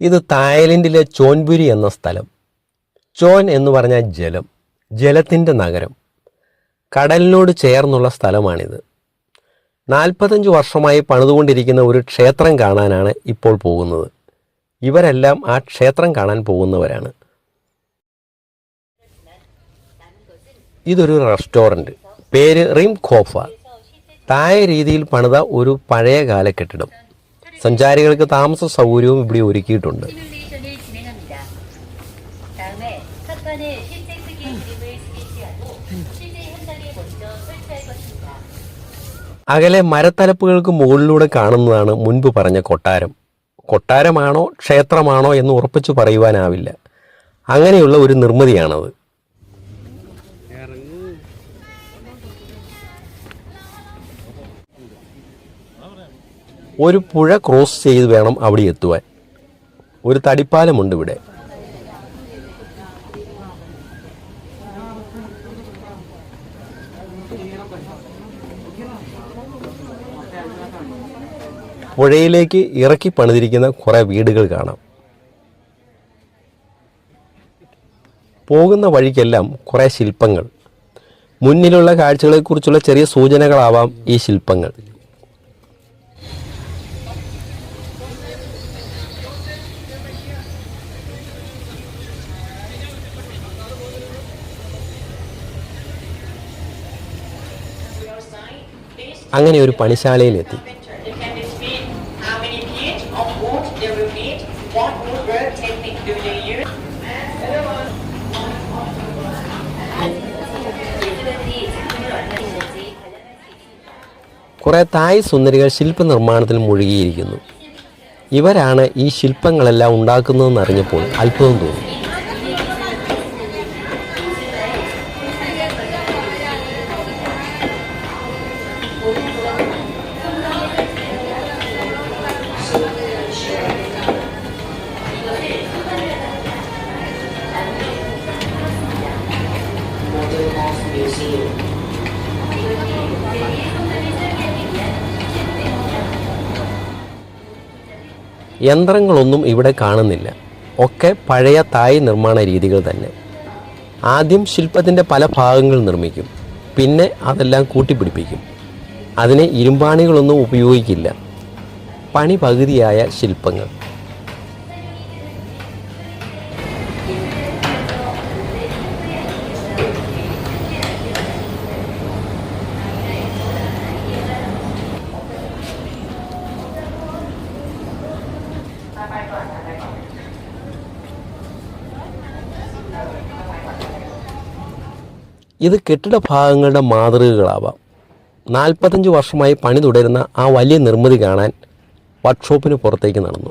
ഇത് തായ്ലൻഡിലെ ചോൻപുരി എന്ന സ്ഥലം. ചോൻ എന്ന് പറഞ്ഞാൽ ജലം ജലത്തിന്റെ നഗരം. കടലിനോട് ചേർന്നുള്ള സ്ഥലമാണിത്. നാൽപ്പത്തഞ്ച് വർഷമായി പണിതുകൊണ്ടിരിക്കുന്ന ഒരു ക്ഷേത്രം കാണാനാണ് ഇപ്പോൾ പോകുന്നത്. ഇവരെല്ലാം ആ ക്ഷേത്രം കാണാൻ പോകുന്നവരാണ്. ഇതൊരു റെസ്റ്റോറന്റ്. പേര് റിം ഖോഫ തായ രീതിയിൽ പണിത ഒരു പഴയകാല കെട്ടിടം. സഞ്ചാരികൾക്ക് താമസ സൗകര്യവും ഇവിടെ ഒരുക്കിയിട്ടുണ്ട്. അകലെ മരത്തലപ്പുകൾക്ക് മുകളിലൂടെ കാണുന്നതാണ് മുൻപ് പറഞ്ഞ കൊട്ടാരം. കൊട്ടാരമാണോ ക്ഷേത്രമാണോ എന്ന് ഉറപ്പിച്ചു പറയുവാനാവില്ല. അങ്ങനെയുള്ള ഒരു നിർമ്മിതിയാണത്. ഒരു പുഴ ക്രോസ് ചെയ്ത് വേണം അവിടെ എത്തുവാൻ. ഒരു തടിപ്പാലമുണ്ട് ഇവിടെ. പുഴയിലേക്ക് ഇറക്കി പണിതിരിക്കുന്ന കുറേ വീടുകൾ കാണാം. പോകുന്ന വഴിക്കെല്ലാം കുറേ ശില്പങ്ങൾ. മുന്നിലുള്ള കാഴ്ചകളെക്കുറിച്ചുള്ള ചെറിയ സൂചനകളാവാം ഈ ശില്പങ്ങൾ. അങ്ങനെ ഒരു പണിശാലയിലെത്തി. കുറേ തായ് സുന്ദരികൾ ശില്പനിർമ്മാണത്തിൽ മുഴുകിയിരിക്കുന്നു. ഇവരാണ് ഈ ശില്പങ്ങളെല്ലാം ഉണ്ടാക്കുന്നതെന്ന് അറിഞ്ഞപ്പോൾ അത്ഭുതം തോന്നി. യന്ത്രങ്ങളൊന്നും ഇവിടെ കാണുന്നില്ല. ഒക്കെ പഴയ തായ് നിർമ്മാണ രീതികൾ തന്നെ. ആദ്യം ശില്പത്തിന്റെ പല ഭാഗങ്ങൾ നിർമ്മിക്കും. പിന്നെ അതെല്ലാം കൂട്ടിപ്പിടിപ്പിക്കും. അതിനെ ഇരുമ്പാണികളൊന്നും ഉപയോഗിക്കില്ല. പണി പകുതിയായ ശില്പങ്ങൾ. ഇത് കെട്ടിട ഭാഗങ്ങളുടെ മാതൃകകളാവാം. നാൽപ്പത്തഞ്ച് വർഷമായി പണി തുടരുന്ന ആ വലിയ നിർമ്മിതി കാണാൻ വർക്ക്ഷോപ്പിന് പുറത്തേക്ക് നടന്നു.